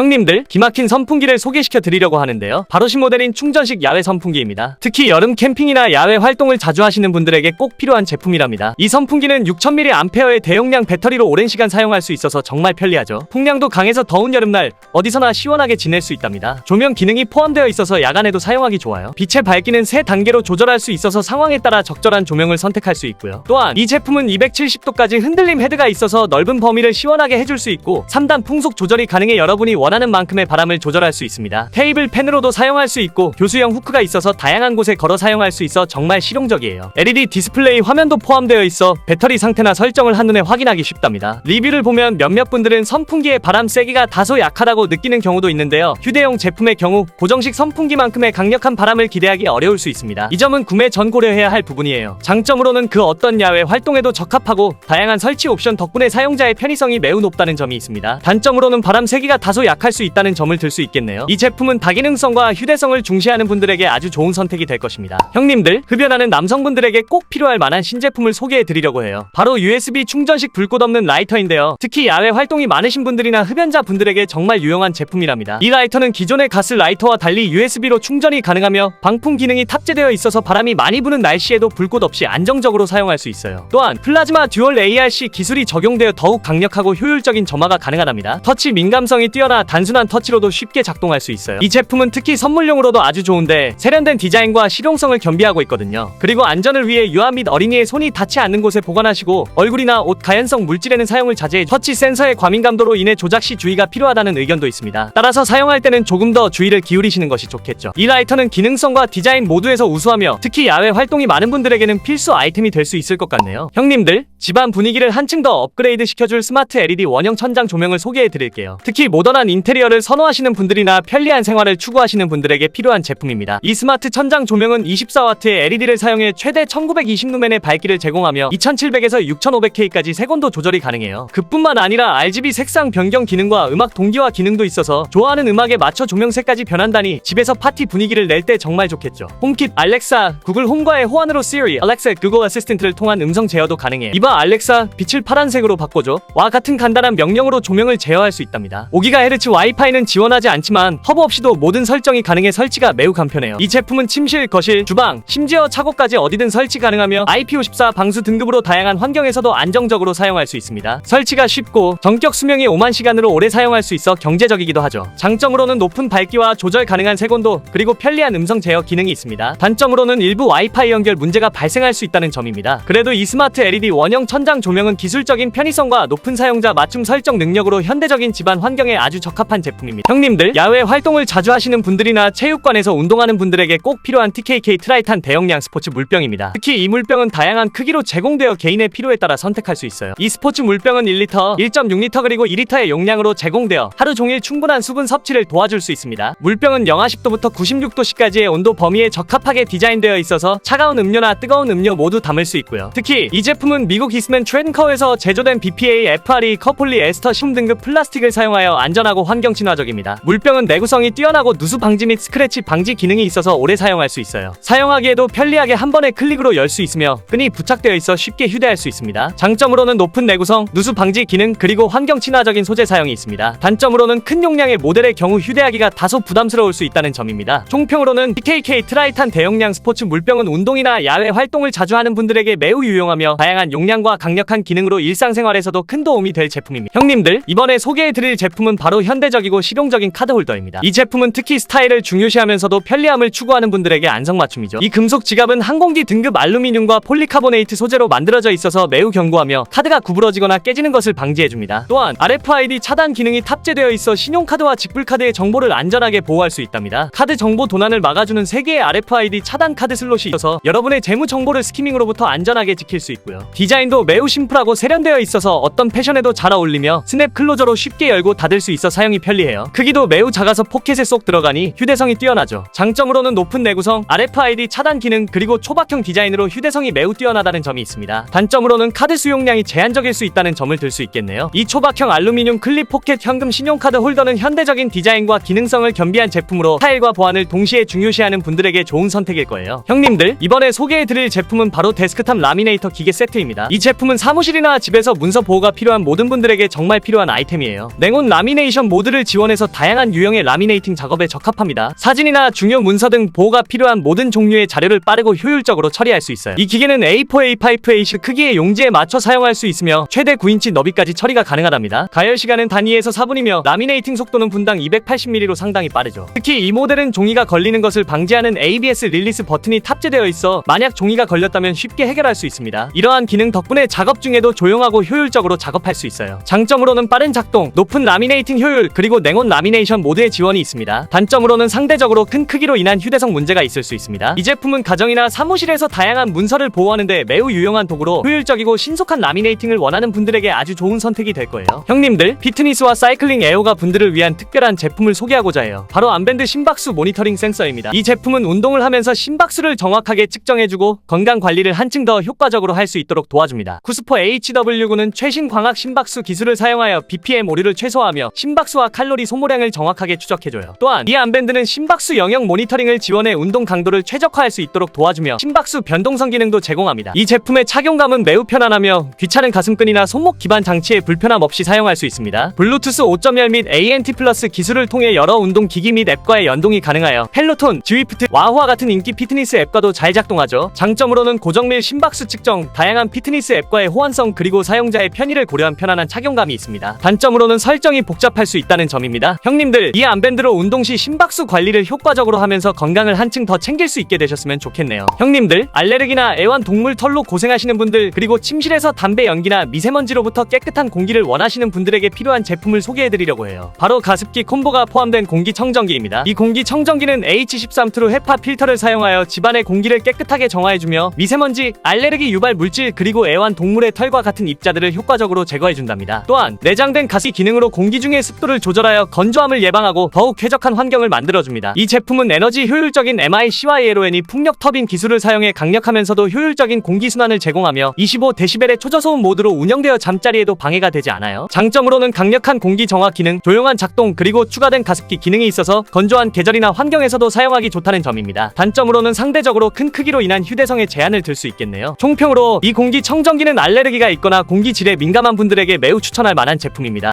형님들, 기막힌 선풍기를 소개시켜 드리려고 하는데요. 바로 신모델인 충전식 야외 선풍기입니다. 특히 여름 캠핑이나 야외 활동을 자주 하시는 분들에게 꼭 필요한 제품이랍니다. 이 선풍기는 6000mAh의 대용량 배터리로 오랜 시간 사용할 수 있어서 정말 편리하죠. 풍량도 강해서 더운 여름날 어디서나 시원하게 지낼 수 있답니다. 조명 기능이 포함되어 있어서 야간에도 사용하기 좋아요. 빛의 밝기는 세 단계로 조절할 수 있어서 상황에 따라 적절한 조명을 선택할 수 있고요. 또한 이 제품은 270도까지 흔들림 헤드가 있어서 넓은 범위를 시원하게 해줄 수 있고 3단 풍속 조절이 가능해 여러분이 원하는 만큼의 바람을 조절할 수 있습니다. 테이블 펜으로도 사용할 수 있고 교수형 후크가 있어서 다양한 곳에 걸어 사용할 수 있어 정말 실용적이에요. LED 디스플레이 화면도 포함되어 있어 배터리 상태나 설정을 한눈에 확인하기 쉽답니다. 리뷰를 보면 몇몇 분들은 선풍기의 바람 세기가 다소 약하다고 느끼는 경우도 있는데요. 휴대용 제품의 경우 고정식 선풍기만큼의 강력한 바람을 기대하기 어려울 수 있습니다. 이 점은 구매 전 고려해야 할 부분이에요. 장점으로는 그 어떤 야외 활동에도 적합하고 다양한 설치 옵션 덕분에 사용자의 편의성이 매우 높다는 점이 있습니다. 단점으로는 바람 세기가 다소 약할 수 있다는 점을 들 수 있겠네요. 이 제품은 다기능성과 휴대성을 중시하는 분들에게 아주 좋은 선택이 될 것입니다. 형님들, 흡연하는 남성분들에게 꼭 필요할 만한 신제품을 소개해 드리려고 해요. 바로 USB 충전식 불꽃 없는 라이터인데요. 특히 야외 활동이 많으신 분들이나 흡연자 분들에게 정말 유용한 제품이랍니다. 이 라이터는 기존의 가스 라이터와 달리 USB로 충전이 가능하며 방풍 기능이 탑재되어 있어서 바람이 많이 부는 날씨에도 불꽃 없이 안정적으로 사용할 수 있어요. 또한 플라즈마 듀얼 ARC 기술이 적용되어 더욱 강력하고 효율적인 점화가 가능하답니다. 터치 민감성이 뛰어나 단순한 터치로도 쉽게 작동할 수 있어요. 이 제품은 특히 선물용으로도 아주 좋은데 세련된 디자인과 실용성을 겸비하고 있거든요. 그리고 안전을 위해 유아 및 어린이의 손이 닿지 않는 곳에 보관하시고 얼굴이나 옷 가연성 물질에는 사용을 자제해 터치 센서의 과민감도로 인해 조작 시 주의가 필요하다는 의견도 있습니다. 따라서 사용할 때는 조금 더 주의를 기울이시는 것이 좋겠죠. 이 라이터는 기능성과 디자인 모두에서 우수하며 특히 야외 활동이 많은 분들에게는 필수 아이템이 될 수 있을 것 같네요. 형님들, 집안 분위기를 한층 더 업그레이드 시켜줄 스마트 LED 원형 천장 조명을 소개해 드릴게요. 특히 모던한 인테리어를 선호하시는 분들이나 편리한 생활을 추구하시는 분들에게 필요한 제품입니다. 이 스마트 천장 조명은 24W의 LED를 사용해 최대 1920루멘의 밝기를 제공하며 2700에서 6500K까지 색온도 조절이 가능해요. 그뿐만 아니라 RGB 색상 변경 기능과 음악 동기화 기능도 있어서 좋아하는 음악에 맞춰 조명색까지 변한다니 집에서 파티 분위기를 낼 때 정말 좋겠죠. 홈킷 알렉사, 구글 홈과의 호환으로 Siri, Alexa, Google 어시스턴트를 통한 음성 제어도 가능해. 이봐 알렉사, 빛을 파란색으로 바꿔줘. 와 같은 간단한 명령으로 조명을 제어할 수 있답니다. 5GHz 와이파이는 지원하지 않지만 허브 없이도 모든 설정이 가능해 설치가 매우 간편해요. 이 제품은 침실, 거실, 주방, 심지어 차고까지 어디든 설치 가능하며 IP54 방수 등급으로 다양한 환경에서도 안정적으로 사용할 수 있습니다. 설치가 쉽고 전격 수명이 5만 시간으로 오래 사용할 수 있어 경제적이기도 하죠. 장점으로는 높은 밝기와 조절 가능한 색온도 그리고 편리한 음성 제어 기능이 있습니다. 단점으로는 일부 와이파이 연결 문제가 발생할 수 있다는 점입니다. 그래도 이 스마트 LED 원형 천장 조명은 기술적인 편의성과 높은 사용자 맞춤 설정 능력으로 현대적인 집안 환경에 아주 적 합한 제품입니다. 형님들, 야외 활동을 자주 하시는 분들이나 체육관에서 운동하는 분들에게 꼭 필요한 TKK 트라이탄 대용량 스포츠 물병입니다. 특히 이 물병은 다양한 크기로 제공되어 개인의 필요에 따라 선택할 수 있어요. 이 스포츠 물병은 1리터, 1.6리터 그리고 2리터의 용량으로 제공되어 하루 종일 충분한 수분 섭취를 도와줄 수 있습니다. 물병은 영하 10도부터 96도씨까지의 온도 범위에 적합하게 디자인되어 있어서 차가운 음료나 뜨거운 음료 모두 담을 수 있고요. 특히 이 제품은 미국 히스맨 트렌커에서 제조된 BPA, FRE, 커플리, 에스터 심 등급 플라스틱을 사용하여 안전하 고 환경 친화적입니다. 물병은 내구성이 뛰어나고 누수 방지 및 스크래치 방지 기능이 있어서 오래 사용할 수 있어요. 사용하기에도 편리하게 한 번에 클릭으로 열 수 있으며 끈이 부착되어 있어 쉽게 휴대할 수 있습니다. 장점으로는 높은 내구성, 누수 방지 기능 그리고 환경 친화적인 소재 사용이 있습니다. 단점으로는 큰 용량의 모델의 경우 휴대하기가 다소 부담스러울 수 있다는 점입니다. 총평으로는 PKK 트라이탄 대용량 스포츠 물병은 운동이나 야외 활동을 자주 하는 분들에게 매우 유용하며 다양한 용량과 강력한 기능으로 일상생활에서도 큰 도움이 될 제품입니다. 형님들, 이번에 소개해드릴 제품은 바로 현대적이고 실용적인 카드 홀더입니다. 이 제품은 특히 스타일을 중요시하면서도 편리함을 추구하는 분들에게 안성맞춤이죠. 이 금속 지갑은 항공기 등급 알루미늄과 폴리카보네이트 소재로 만들어져 있어서 매우 견고하며 카드가 구부러지거나 깨지는 것을 방지해줍니다. 또한 RFID 차단 기능이 탑재되어 있어 신용카드와 직불카드의 정보를 안전하게 보호할 수 있답니다. 카드 정보 도난을 막아주는 3개의 RFID 차단 카드 슬롯이 있어서 여러분의 재무 정보를 스키밍으로부터 안전하게 지킬 수 있고요. 디자인도 매우 심플하고 세련되어 있어서 어떤 패션에도 잘 어울리며 스냅 클로저로 쉽게 열고 닫을 수 있어 사용이 편리해요. 크기도 매우 작아서 포켓에 쏙 들어가니 휴대성이 뛰어나죠. 장점으로는 높은 내구성, RFID 차단 기능 그리고 초박형 디자인으로 휴대성이 매우 뛰어나다는 점이 있습니다. 단점으로는 카드 수용량이 제한적일 수 있다는 점을 들 수 있겠네요. 이 초박형 알루미늄 클립 포켓 현금 신용카드 홀더는 현대적인 디자인과 기능성을 겸비한 제품으로 스타일과 보안을 동시에 중요시하는 분들에게 좋은 선택일 거예요. 형님들, 이번에 소개해드릴 제품은 바로 데스크탑 라미네이터 기계 세트입니다. 이 제품은 사무실이나 집에서 문서 보호가 필요한 모든 분들에게 정말 필요한 아이템이에요. 냉온 라미네이션 라미네이션 모드를 지원해서 다양한 유형의 라미네이팅 작업에 적합합니다. 사진이나 중요 문서 등 보호가 필요한 모든 종류의 자료를 빠르고 효율적으로 처리할 수 있어요. 이 기계는 A4, A5, A6 크기의 용지에 맞춰 사용할 수 있으며 최대 9인치 너비까지 처리가 가능하답니다. 가열 시간은 단위에서 4분이며 라미네이팅 속도는 분당 280mm로 상당히 빠르죠. 특히 이 모델은 종이가 걸리는 것을 방지하는 ABS 릴리스 버튼이 탑재되어 있어 만약 종이가 걸렸다면 쉽게 해결할 수 있습니다. 이러한 기능 덕분에 작업 중에도 조용하고 효율적으로 작업할 수 있어요. 장점으로는 빠른 작동, 높은 라미네이팅 효율, 그리고 냉온 라미네이션 모드의 지원이 있습니다. 단점으로는 상대적으로 큰 크기로 인한 휴대성 문제가 있을 수 있습니다. 이 제품은 가정이나 사무실에서 다양한 문서를 보호하는데 매우 유용한 도구로 효율적이고 신속한 라미네이팅을 원하는 분들에게 아주 좋은 선택이 될 거예요. 형님들, 피트니스와 사이클링 애호가 분들을 위한 특별한 제품을 소개하고자 해요. 바로 암밴드 심박수 모니터링 센서입니다. 이 제품은 운동을 하면서 심박수를 정확하게 측정해주고 건강 관리를 한층 더 효과적으로 할 수 있도록 도와줍니다. 쿠스퍼 HW9는 최신 광학 심박수 기술을 사용하여 BPM 오류를 최소화하며 심박 수와 칼로리 소모량을 정확하게 추적해줘요. 또한 이 암밴드는 심박수 영역 모니터링을 지원해 운동 강도를 최적화할 수 있도록 도와주며 심박수 변동성 기능도 제공합니다. 이 제품의 착용감은 매우 편안하며 귀찮은 가슴끈이나 손목 기반 장치에 불편함 없이 사용할 수 있습니다. 블루투스 5.0 및 ANT 플러스 기술을 통해 여러 운동 기기 및 앱과의 연동이 가능하여 펠로톤, 지위프트, 와호와 같은 인기 피트니스 앱과도 잘 작동하죠. 장점으로는 고정밀 심박수 측정, 다양한 피트니스 앱과의 호환성 그리고 사용자의 편의를 고려한 편안한 착용감이 있습니다. 단점으로는 설정이 복잡할 수 있다는 점입니다. 형님들, 이 암밴드로 운동 시 심박수 관리를 효과적으로 하면서 건강을 한층 더 챙길 수 있게 되셨으면 좋겠네요. 형님들, 알레르기나 애완 동물 털로 고생하시는 분들, 그리고 침실에서 담배 연기나 미세먼지로부터 깨끗한 공기를 원하시는 분들에게 필요한 제품을 소개해드리려고 해요. 바로 가습기 콤보가 포함된 공기청정기입니다. 이 공기청정기는 H13 트루 헤파 필터를 사용하여 집안의 공기를 깨끗하게 정화해주며 미세먼지, 알레르기 유발 물질 그리고 애완 동물의 털과 같은 입자들을 효과적으로 제거해준답니다. 또한 내장된 가습기 기능으로 공기 중의 습 도를 조절하여 건조함을 예방하고 더욱 쾌적한 환경을 만들어줍니다. 이 제품은 에너지 효율적인 MI-CYLON이 풍력 터빈 기술을 사용해 강력하면서도 효율적인 공기 순환을 제공하며 25데시벨의 초저소음 모드로 운영되어 잠자리에도 방해가 되지 않아요. 장점으로는 강력한 공기 정화 기능, 조용한 작동 그리고 추가된 가습기 기능이 있어서 건조한 계절이나 환경에서도 사용하기 좋다는 점입니다. 단점으로는 상대적으로 큰 크기로 인한 휴대성에 제한을 둘수 있겠네요. 총평으로 이 공기 청정기는 알레르기가 있거나 공기 질에 민감한 분들에게 매우 추천할 만한 제품입니다.